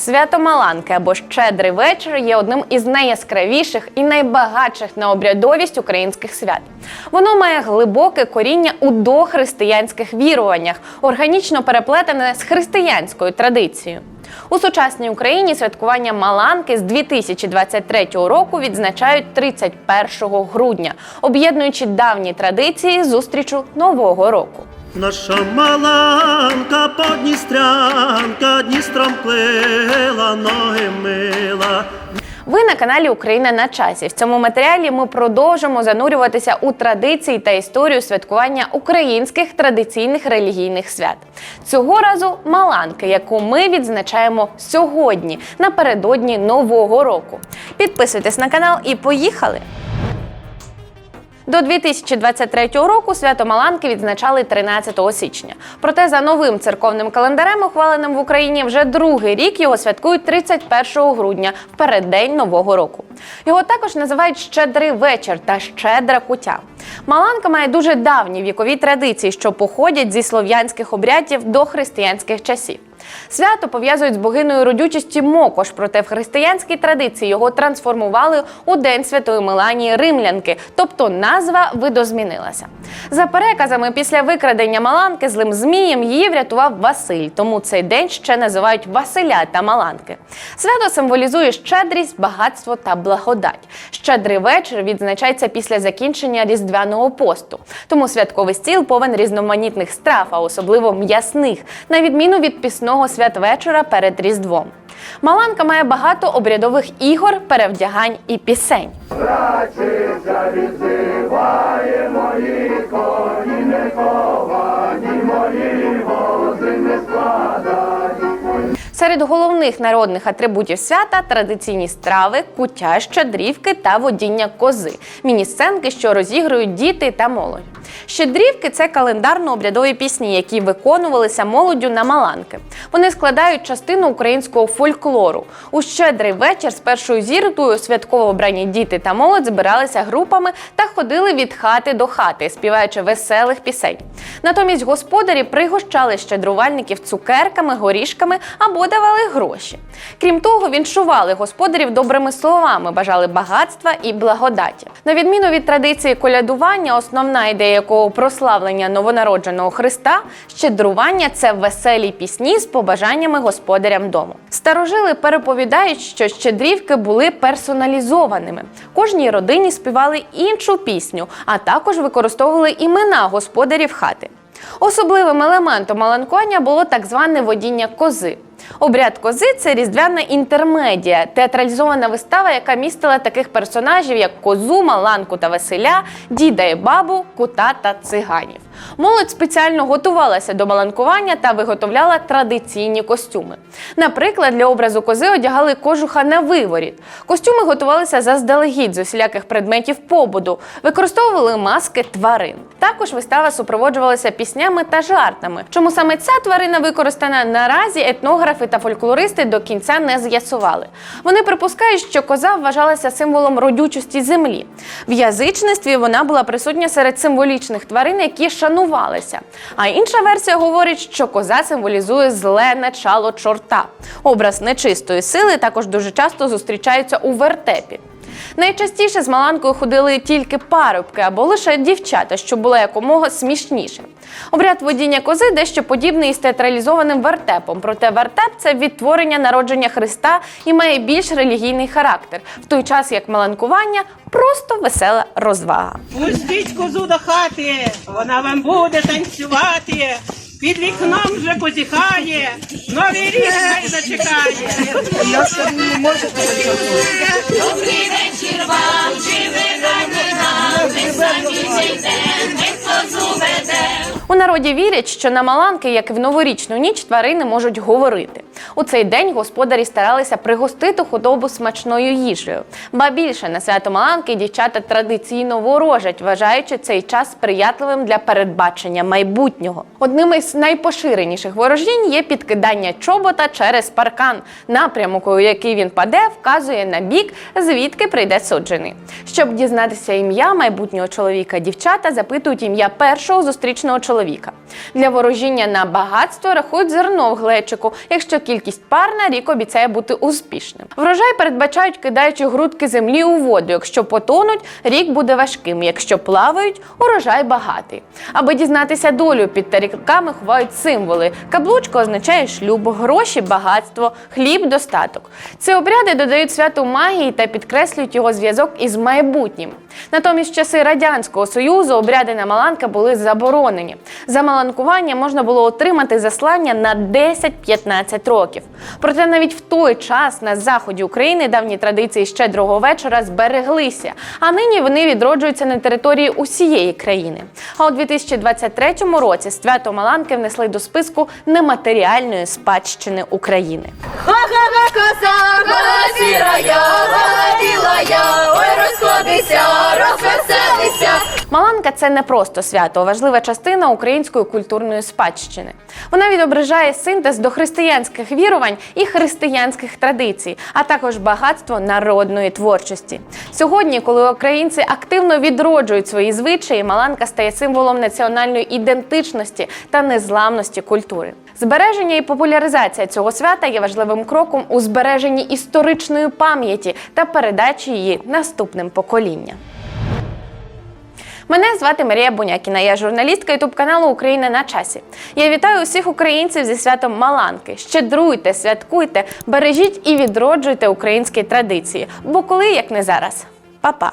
Свято Маланки або Щедрий вечір є одним із найяскравіших і найбагатших на обрядовість українських свят. Воно має глибоке коріння у дохристиянських віруваннях, органічно переплетене з християнською традицією. У сучасній Україні святкування Маланки з 2023 року відзначають 31 грудня, об'єднуючи давні традиції зустрічу Нового року. Наша маланка подністрянка Дністром плила, ноги мила. Ви на каналі Україна на часі. В цьому матеріалі ми продовжимо занурюватися у традиції та історію святкування українських традиційних релігійних свят. Цього разу Маланки, яку ми відзначаємо сьогодні, напередодні Нового року. Підписуйтесь на канал і поїхали! До 2023 року свято Маланки відзначали 13 січня. Проте за новим церковним календарем, ухваленим в Україні, вже другий рік його святкують 31 грудня, в переддень Нового року. Його також називають Щедрий вечір та щедра кутя. Маланка має дуже давні вікові традиції, що походять зі слов'янських обрядів до християнських часів. Свято пов'язують з богиною родючості Мокош, проте в християнській традиції його трансформували у День Святої Меланії Римлянки, тобто назва видозмінилася. За переказами, після викрадення Маланки злим змієм її врятував Василь, тому цей день ще називають Василя та Маланки. Свято символізує щедрість, багатство та благодать. Щедрий вечір відзначається після закінчення різдвяного посту, тому святковий стіл повен різноманітних страв, а особливо м'ясних, на відміну від пісного святвечора перед Різдвом. Маланка має багато обрядових ігор, перевдягань і пісень. Серед головних народних атрибутів свята традиційні страви, куття, щедрівки та водіння кози, міні-сценки, що розігрують діти та молодь. Щедрівки це календарно-обрядові пісні, які виконувалися молоддю на маланки. Вони складають частину українського фольклору. У щедрий вечір з першою зіркою святково обрані діти та молодь збиралися групами та ходили від хати до хати, співаючи веселих пісень. Натомість господарі пригощали щедрувальників цукерками, горішками або давали гроші. Крім того, віншували господарів добрими словами, бажали багатства і благодаті. На відміну від традиції колядування, основна ідея якого прославлення новонародженого Христа, щедрування це веселі пісні з побажаннями господарям дому. Старожили переповідають, що щедрівки були персоналізованими. Кожній родині співали іншу пісню, а також використовували імена господарів хати. Особливим елементом маланкування було так зване водіння кози. Обряд кози це різдвяна інтермедія, театралізована вистава, яка містила таких персонажів, як козу, маланку та Василя, діда і бабу, кута та циганів. Молодь спеціально готувалася до маланкування та виготовляла традиційні костюми. Наприклад, для образу кози одягали кожуха на виворіт. Костюми готувалися заздалегідь з усіляких предметів побуду, використовували маски тварин. Також вистава супроводжувалася піснями та жартами. Чому саме ця тварина використана наразі етнографи та фольклористи до кінця не з'ясували. Вони припускають, що коза вважалася символом родючості землі. В язичництві вона була присутня серед символічних тварин, які шанувалися. А інша версія говорить, що коза символізує зле начало чорта. Образ нечистої сили також дуже часто зустрічається у вертепі. Найчастіше з маланкою ходили тільки парубки або лише дівчата, що було якомога смішніше. Обряд водіння кози дещо подібний із театралізованим вертепом, проте вертеп це відтворення народження Христа і має більш релігійний характер, в той час як маланкування просто весела розвага. Пустіть козу до хати, вона вам буде танцювати. Під вікном вже позіхає, новий рік не зачекає. Добрий вечір вам, чи ви У народі вірять, що на Маланки, як і в новорічну ніч, тварини можуть говорити. У цей день господарі старалися пригостити худобу смачною їжею. Ба більше на свято Маланки дівчата традиційно ворожать, вважаючи цей час сприятливим для передбачення майбутнього. Одним із найпоширеніших ворожінь є підкидання чобота через паркан. Напрямок, у який він паде, вказує на бік, звідки прийде суджений. Щоб дізнатися ім'я майбутнього чоловіка, дівчата запитують ім'я першого зустрічного чоловіка. Для ворожіння на багатство рахують зерно в глечику, якщо кількість пар на рік обіцяє бути успішним. Врожай передбачають, кидаючи грудки землі у воду. Якщо потонуть, рік буде важким. Якщо плавають, урожай багатий. Аби дізнатися долю під тарілками ховають символи. Каблучка означає шлюб, гроші, багатство, хліб, достаток. Ці обряди додають святу магії та підкреслюють його зв'язок із майбутнім. Натомість часи радянського союзу обряди на Маланка були заборонені. За маланкування можна було отримати заслання на 10-15 років. Проте навіть в той час на заході України давні традиції щедрого вечора збереглися, а нині вони відроджуються на території усієї країни. А у 2023 році свято Маланки внесли до списку нематеріальної спадщини України. Коса, я, я, ой, розходися, розвеселися. Маланка це не просто свято, а важлива частина української культурної спадщини. Вона відображає синтез до християнських вірувань і християнських традицій, а також багатство народної творчості. Сьогодні, коли українці активно відроджують свої звичаї, Маланка стає символом національної ідентичності та незламності культури. Збереження і популяризація цього свята є важливим кроком у збереженні історичної пам'яті та передачі її наступним поколінням. Мене звати Марія Бунякіна. Я журналістка ютуб каналу Україна на часі. Я вітаю усіх українців зі святом Маланки. Щедруйте, святкуйте, бережіть і відроджуйте українські традиції. Бо коли як не зараз. Па-па!